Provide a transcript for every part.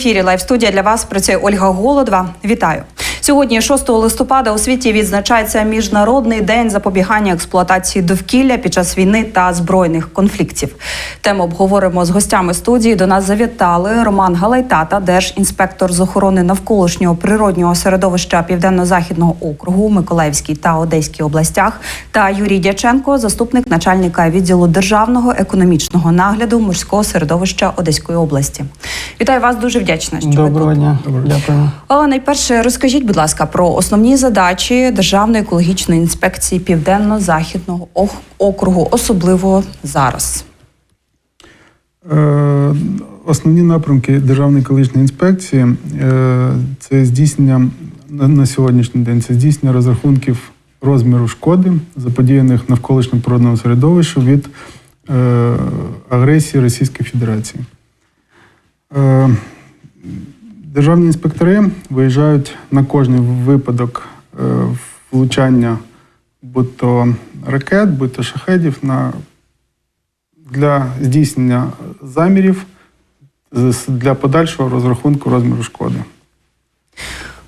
Ефірі Лайв студія для вас працює Ольга Голодва. Вітаю сьогодні, 6 листопада, у світі відзначається міжнародний день запобігання експлуатації довкілля під час війни та збройних конфліктів. Тему обговоримо з гостями студії. До нас завітали Роман Галайтата, держінспектор з охорони навколишнього природнього середовища Південно-Західного округу, Миколаївській та Одеській областях, та Юрій Дяченко, заступник начальника відділу державного економічного нагляду морського середовища Одеської області. Вітаю вас, дуже вдячна. Що ви тут. дня. Дякую. Але найперше розкажіть, будь ласка, про основні задачі Державної екологічної інспекції Південно-Західного округу, особливо зараз. Е, Основні напрямки Державної екологічної інспекції е, це здійснення на сьогоднішній день це здійснення розрахунків розміру шкоди, заподіяних навколишньому природному середовищу від е, агресії Російської Федерації. Державні інспектори виїжджають на кожний випадок е, влучання будь то ракет, будь то шахедів на для здійснення замірів для подальшого розрахунку розміру шкоди.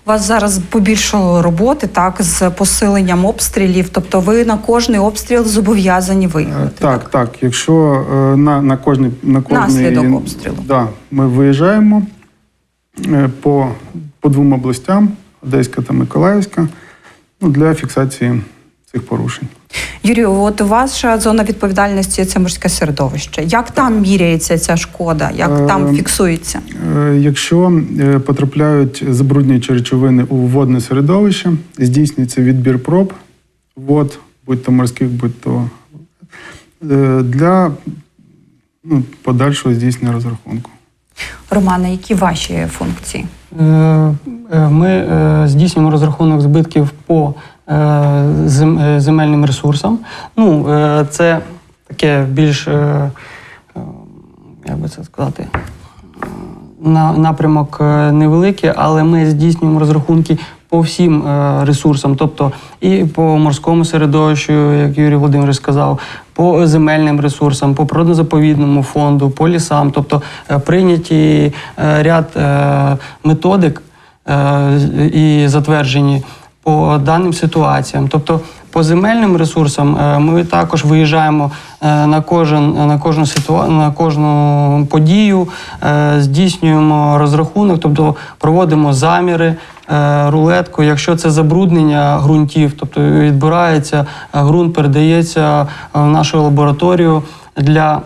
У вас зараз побільшало роботи, так, з посиленням обстрілів. Тобто ви на кожний обстріл зобов'язані Е, виїхати. Так, так. Якщо е, на, на кожний на кожний Наслідок обстрілу. Да, ми виїжджаємо по, по двом областям Одеська та Миколаївська, ну, для фіксації цих порушень. Юрію, от ваша зона відповідальності це морське середовище. Як там міряється ця шкода? Як там Е, фіксується? Е, Якщо е, потрапляють забруднюючі речовини у водне середовище, здійснюється відбір проб вод, будь то морських, будь то е, для ну, подальшого здійснення розрахунку. Романе, які ваші функції? Е, е, Ми е, здійснюємо розрахунок збитків по зем- земельним ресурсам. Ну, це таке більш, як би це сказати, на, напрямок невеликий, але ми здійснюємо розрахунки по всім е, ресурсам, тобто і по морському середовищу, як Юрій Володимирович сказав, по земельним ресурсам, по природно-заповідному фонду, по лісам, тобто е, прийняті е, ряд методик і затверджені по даним ситуаціям. Тобто по земельним ресурсам е, ми також виїжджаємо е, на кожен на кожну ситуа... на кожну подію, е, здійснюємо розрахунок, тобто проводимо заміри. Рулетку, якщо це забруднення ґрунтів, тобто відбирається ґрунт, передається в нашу лабораторію для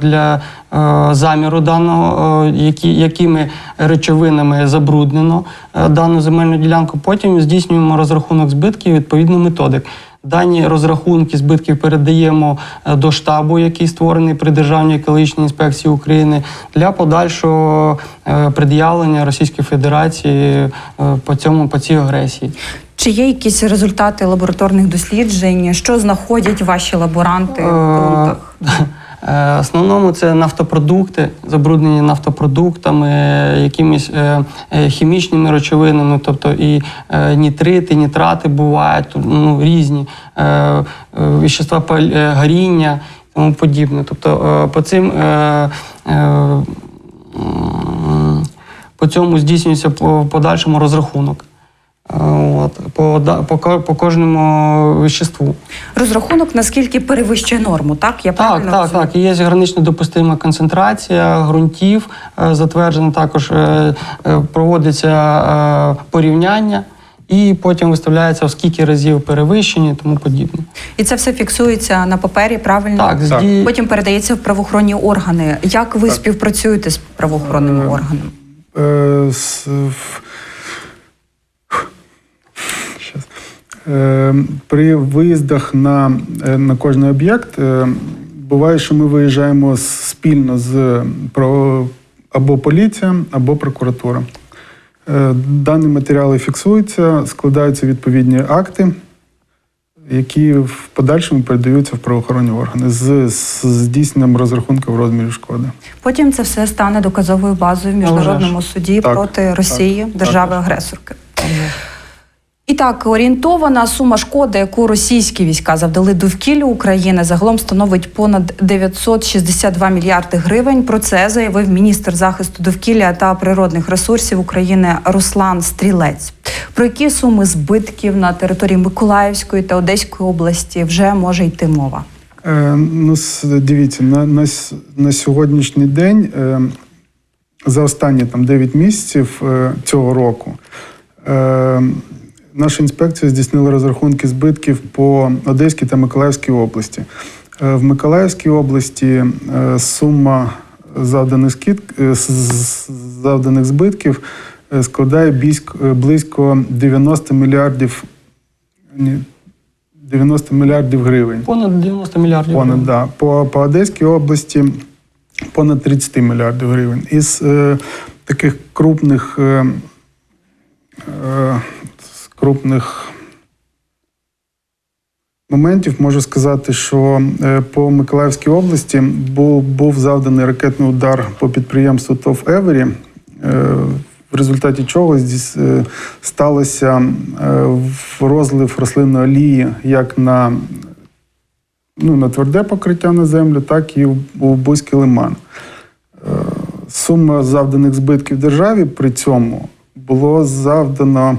для е, заміру даного, е, які, якими речовинами забруднено е, дану земельну ділянку. Потім здійснюємо розрахунок збитків відповідно методик. Дані розрахунки збитків передаємо е, до штабу, який створений при Державній екологічній інспекції України, для подальшого е, пред'явлення Російської Федерації е, по цьому по цій агресії. Чи є якісь результати лабораторних досліджень? Що знаходять ваші лаборанти в Е, ґрунтах? Е, В основному це нафтопродукти, забруднені нафтопродуктами, е, якимись е, е, хімічними речовинами, тобто і е, нітрити, нітрати бувають, ну, різні е, е, вещества е, горіння і тому подібне. Тобто е, по цим е, е, по цьому здійснюється по подальшому розрахунок. От, по, да- по, по кожному веществу. Розрахунок наскільки перевищує норму, так? Я Так, правильно так, розумію? так. І є гранично допустима концентрація ґрунтів, е, затверджена також е, е, проводиться порівняння, і потім виставляється в скільки разів перевищені тому подібне. І це все фіксується на папері, правильно? Так, Так. Потім передається в правоохоронні органи. Як ви співпрацюєте з правоохоронними органами? Е, с- в- Щас. Е, При виїздах на, е, на кожний об'єкт е, буває, що ми виїжджаємо спільно з про- або поліція, або прокуратура. Е, Дані матеріали фіксуються, складаються відповідні акти, які в подальшому передаються в правоохоронні органи з, з здійсненням розрахунку в розмірі шкоди. Потім це все стане доказовою базою в міжнародному суді Так, проти Росії, так, держави-агресорки. І так, орієнтована сума шкоди, яку російські війська завдали довкіллю України, загалом становить понад 962 мільярди гривень. Про це заявив міністр захисту довкілля та природних ресурсів України Руслан Стрілець. Про які суми збитків на території Миколаївської та Одеської області вже може йти мова? Е, ну, дивіться, на, на, на сьогоднішній день е, за останні там 9 місяців е, цього року е, наша інспекція здійснила розрахунки збитків по Одеській та Миколаївській області. Е, в Миколаївській області е, сума завданих, скид, е, завданих збитків складає близько 90 мільярдів. 90 мільярдів гривень. Понад 90 мільярдів. Понад, гривень. да. По, по Одеській області понад 30 мільярдів гривень. Із е, таких крупних, е, крупних моментів можу сказати, що е, по Миколаївській області був, був завданий ракетний удар по підприємству ТОВ Евері. е, В результаті чого е, сталося розлив рослинної олії як на ну, на тверде покриття на землю, так і у, Бузький лиман. Сума завданих збитків державі при цьому було завдано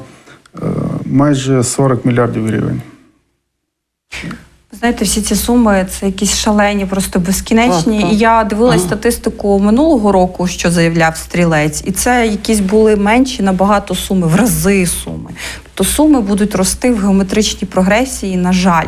майже 40 мільярдів гривень. Знаєте, всі ці суми це якісь шалені, просто безкінечні. Так, так. І я дивилась Ага. статистику минулого року, що заявляв стрілець, і це якісь були менші набагато суми, в рази суми. Тобто суми будуть рости в геометричній прогресії, на жаль.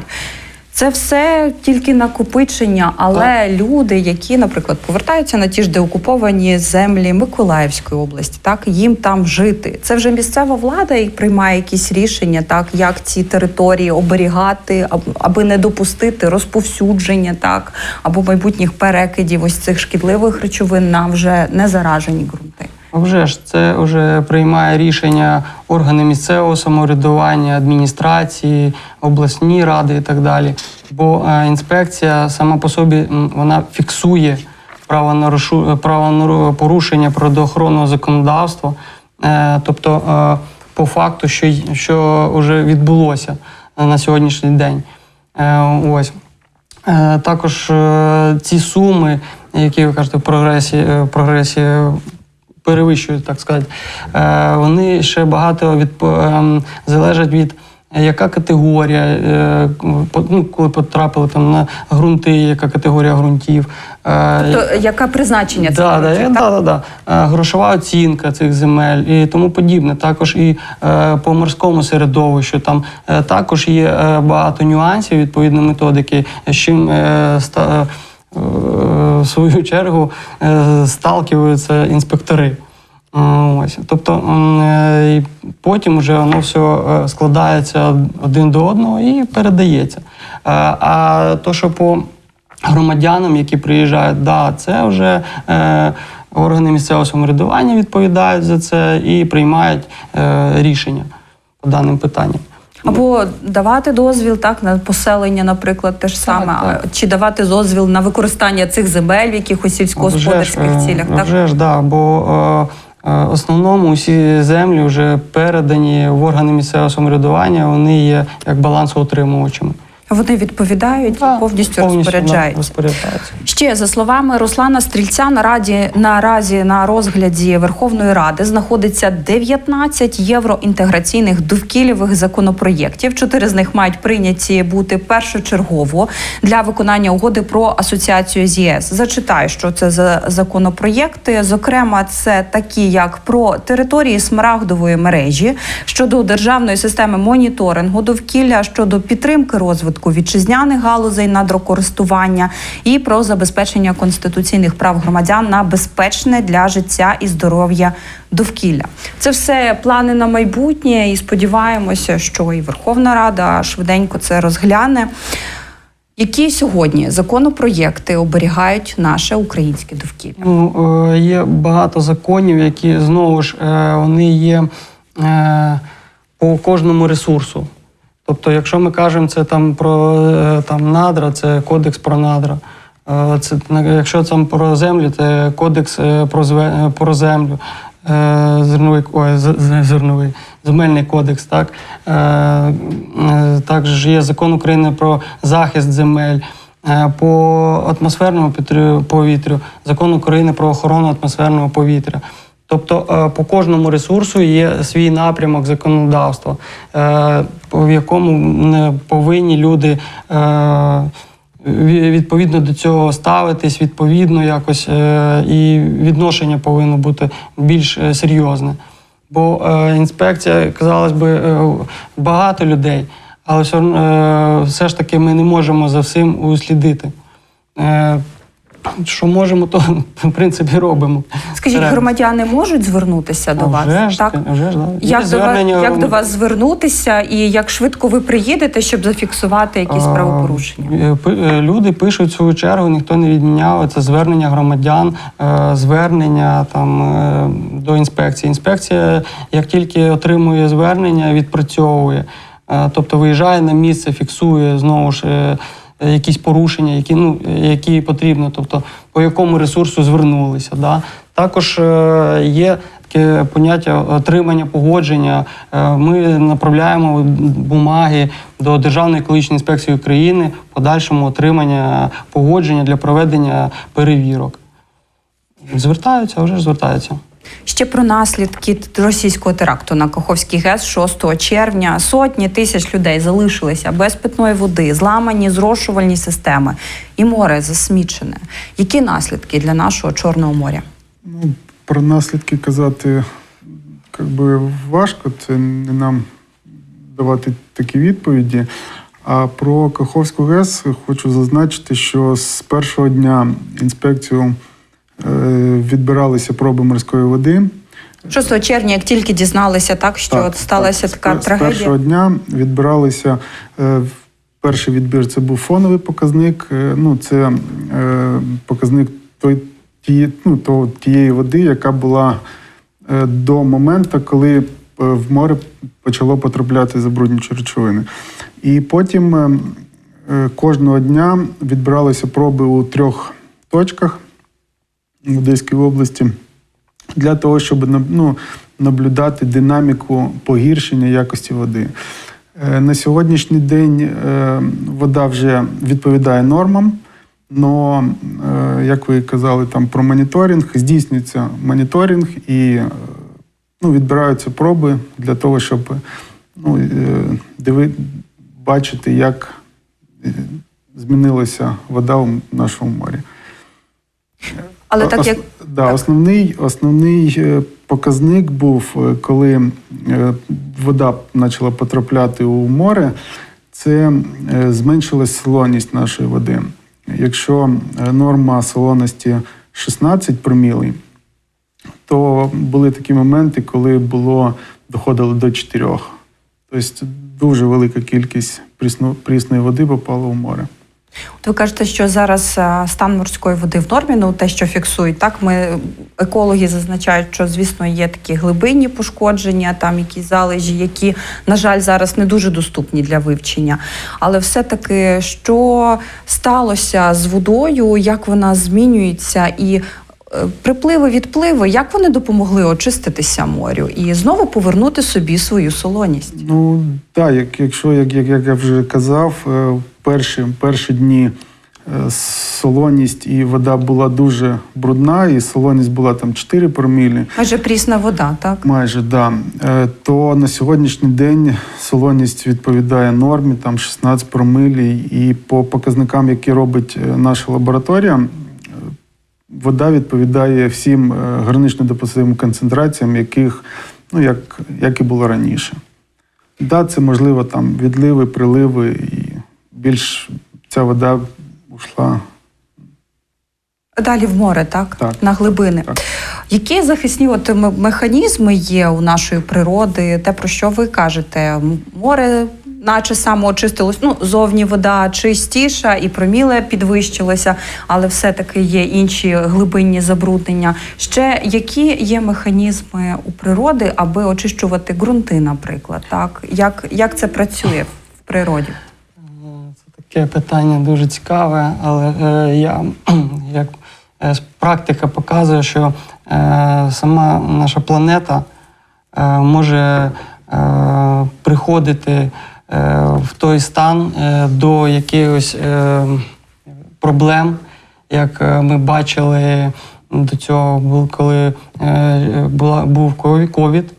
Це все тільки накопичення, але люди, які, наприклад, повертаються на ті ж деокуповані землі Миколаївської області, так їм там жити. Це вже місцева влада і приймає якісь рішення, так як ці території оберігати, аб- аби не допустити розповсюдження, так або майбутніх перекидів ось цих шкідливих речовин на вже не заражені ґрунти. А Вже ж це вже приймає рішення органи місцевого самоврядування, адміністрації, обласні ради і так далі. Бо е, інспекція сама по собі вона фіксує правопорушення природоохоронного законодавства, Е, тобто е, по факту, що, що вже відбулося на сьогоднішній день. Ось. Також ці суми, які ви кажете, в прогресі, прогресі перевищують, так сказати, е, вони ще багато від, ем, залежать від. е, Яка категорія, е, ну, коли потрапили там на ґрунти, яка категорія ґрунтів? е, То яке призначення цих Да, да, ґрунтів, да, так? да, да. Е, Грошова оцінка цих земель і тому подібне. Також і по морському середовищу там також є багато нюансів відповідно методики, з чим ста, в свою чергу е, сталкиваються інспектори. Е, Ось, тобто е, потім вже воно все е, складається один до одного і передається. Е, А то, що по громадянам, які приїжджають, да, це вже е, органи місцевого самоврядування відповідають за це і приймають е, рішення по даним питанням. Або давати дозвіл так на поселення, наприклад, те ж саме, так. так. чи давати дозвіл на використання цих земель в якихось сільськогосподарських Вже е, цілях. Так Вже ж, да, бо е, е, в основному усі землі вже передані в органи місцевого самоврядування, вони є як балансоутримувачами. Вони відповідають Да, і повністю, да, розпоряджаються. Ще за словами Руслана Стрільця, на раді наразі на розгляді Верховної Ради знаходиться 19 євроінтеграційних довкілєвих законопроєктів. Чотири з них мають прийняті бути першочергово для виконання угоди про асоціацію з ЄС. Зачитаю, що це за законопроєкти. Зокрема, це такі, як про території смарагдової мережі щодо державної системи моніторингу довкілля, щодо підтримки розвитку вітчизняних галузей надрокористування і про забезпечення конституційних прав громадян на безпечне для життя і здоров'я довкілля. Це все плани на майбутнє, і сподіваємося, що і Верховна Рада швиденько це розгляне. Які сьогодні законопроєкти оберігають наше українське довкілля? Ну, е, є багато законів, які знову ж е, вони є е, по кожному ресурсу. Тобто, якщо ми кажемо це там про е, там, надра, це кодекс про надра. Е, Це, якщо там про землю, це кодекс е, про, про землю. зерновий, ой, зерновий, земельний кодекс, так? Також є закон України про захист земель. По атмосферному повітрю, закон України про охорону атмосферного повітря. Тобто по кожному ресурсу є свій напрямок законодавства, в якому не повинні люди е, відповідно до цього ставитись, відповідно якось, е, і відношення повинно бути більш е, серйозне. Бо інспекція, казалось би, багато людей, але все ж таки ми не можемо за всім услідити. Що можемо, то в принципі робимо. Скажіть, Треба. громадяни можуть звернутися до А вас? вже ж, так? вже ж, да. Як до, вас, як до вас звернутися і як швидко ви приїдете, щоб зафіксувати якісь А, правопорушення? е, е, Люди пишуть свою чергу, ніхто не відміняв. Це звернення громадян, е, звернення там до інспекції. Інспекція, як тільки отримує звернення, відпрацьовує. Тобто виїжджає на місце, фіксує знову ж. Е, Якісь порушення, які ну які потрібно, тобто по якому ресурсу звернулися. Да? Також е, є таке поняття отримання погодження. Е, Ми направляємо бумаги до Державної екологічної інспекції України в подальшому отримання погодження для проведення перевірок. Звертаються, а вже звертаються. Ще про наслідки російського теракту на Каховській ГЕС 6 червня. Сотні тисяч людей залишилися без питної води, зламані зрошувальні системи, і море засмічене. Які наслідки для нашого Чорного моря? Ну, про наслідки казати як би, важко, це не нам давати такі відповіді. А про Каховську ГЕС хочу зазначити, що з першого дня інспекцію відбиралися проби морської води. 6 червня, як тільки дізналися, так що Так, от сталася так. така З- трагедія. З першого дня відбиралися. е, Перший відбір це був фоновий показник. е, Ну, це е, показник той, тієї, ну, то, тієї води, яка була е, до моменту, коли е, в море почало потрапляти забруднюючі речовини. І потім е, е, кожного дня відбиралися проби у трьох точках в Одеській області для того, щоб ну, наблюдати динаміку погіршення якості води. Е, На сьогоднішній день е, вода вже відповідає нормам. Но, е, як ви казали, там про моніторинг, здійснюється моніторинг і е, ну, відбираються проби для того, щоб ну, диви, бачити, як змінилася вода в нашому морі. Але так Ос- як да, так. Основний, основний е, показник був, е, коли е, вода почала потрапляти у море, це зменшилась солоність нашої води. Якщо норма солоності 16 промілей, то були такі моменти, коли було доходило до 4. Тобто дуже велика кількість прісної води попала в море. Ви кажете, що зараз стан морської води в нормі, ну те, що фіксують, так ми екологи зазначають, що звісно є такі глибинні пошкодження, там якісь залежі, які, на жаль, зараз не дуже доступні для вивчення. Але все-таки що сталося з водою, як вона змінюється, і е, припливи, відпливи, як вони допомогли очиститися морю і знову повернути собі свою солоність? Ну так, як, якщо, як, як, як я вже казав, е, перші, перші дні е, солоність і вода була дуже брудна, і солоність була там 4 промілі, Майже прісна вода, так? майже да. Е, То на сьогоднішній день солоність відповідає нормі, там 16 промилі, і по показникам, які робить е, наша лабораторія. Вода відповідає всім е, гранично допустимим концентраціям, яких, ну, як, як і було раніше. Да, це можливо там відливи, приливи, і більш ця вода ушла. Далі в море, так? Так. На глибини. Так. Які захисні от механізми є у нашої природи? Те, про що ви кажете? Море, наче самоочистилось, ну, зовні вода чистіша і проміле підвищилося, але все-таки є інші глибинні забруднення. Ще які є механізми у природи, аби очищувати ґрунти, наприклад? Так? Як, як це працює в природі? Це таке питання дуже цікаве, але е, я як е, практика показує, що сама наша планета е, може е, приходити е, в той стан е, до якихось е, проблем, як е, ми бачили до цього, коли е, був ковід,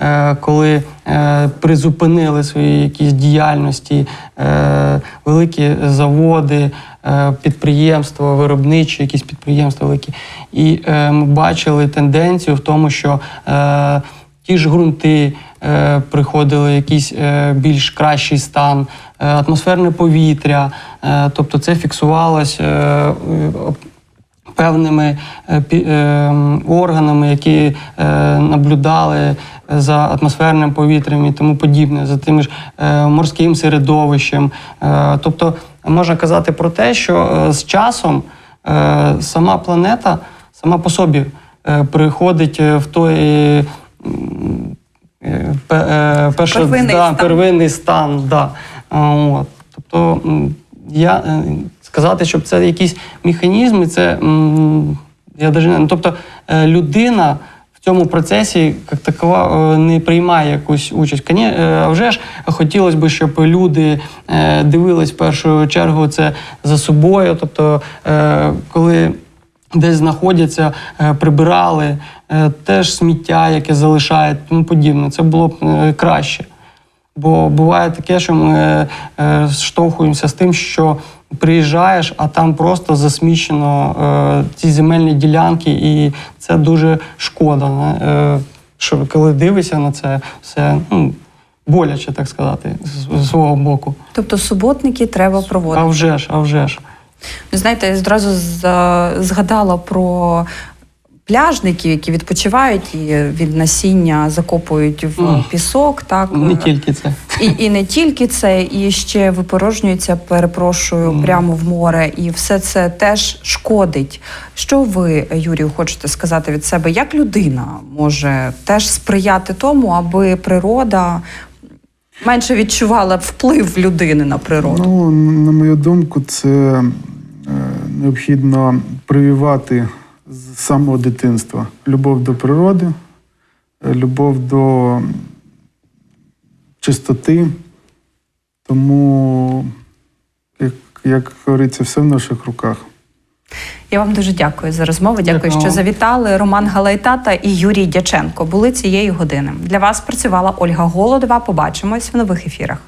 е, коли е, призупинили свої якісь діяльності, е, великі заводи, е, підприємства, виробничі, якісь підприємства великі. І е, ми бачили тенденцію в тому, що е, ті ж ґрунти е, приходили якийсь е, більш кращий стан, е, атмосферне повітря, е, тобто це фіксувалось. Е, е, певними е, е, органами, які наблюдали за атмосферним повітрям і тому подібне, за тим ж морським середовищем. Тобто можна казати про те, що з часом сама планета сама по собі приходить в той. Е, м, пе- перше, Первинний да, стан. первинний стан. Да. От. Тобто я е, сказати, щоб це якісь механізми, це я даже не ну, тобто е, людина. В цьому процесі як такова не приймає якусь участь. А вже ж хотілося б, щоб люди дивились в першу чергу це за собою. Тобто, коли десь знаходяться, е, прибирали е, теж сміття, яке залишають, тому подібне. Це було б е, краще. Бо буває таке, що ми штовхуємося з тим, що приїжджаєш, а там просто засмічено ці земельні ділянки, і це дуже шкода. Що коли дивишся на це, все ну, боляче, так сказати, з свого боку. Тобто суботники треба проводити. А вже ж, а вже ж. Знаєте, я зразу згадала про пляжників, які відпочивають і від насіння закопують в Мгм. пісок. Так Не тільки це. і, і не тільки це, і ще випорожнюється, перепрошую, прямо в море. І все це теж шкодить. Що ви, Юрію, хочете сказати від себе? Як людина може теж сприяти тому, аби природа менше відчувала вплив людини на природу? Ну, на мою думку, це необхідно прививати з самого дитинства любов до природи, любов до чистоти. Тому, як, як говориться, все в наших руках. Я вам дуже дякую за розмову. Дякую, Дякую що завітали. Роман Галайтата і Юрій Дяченко були цієї години. Для вас працювала Ольга Голодова. Побачимось в нових ефірах.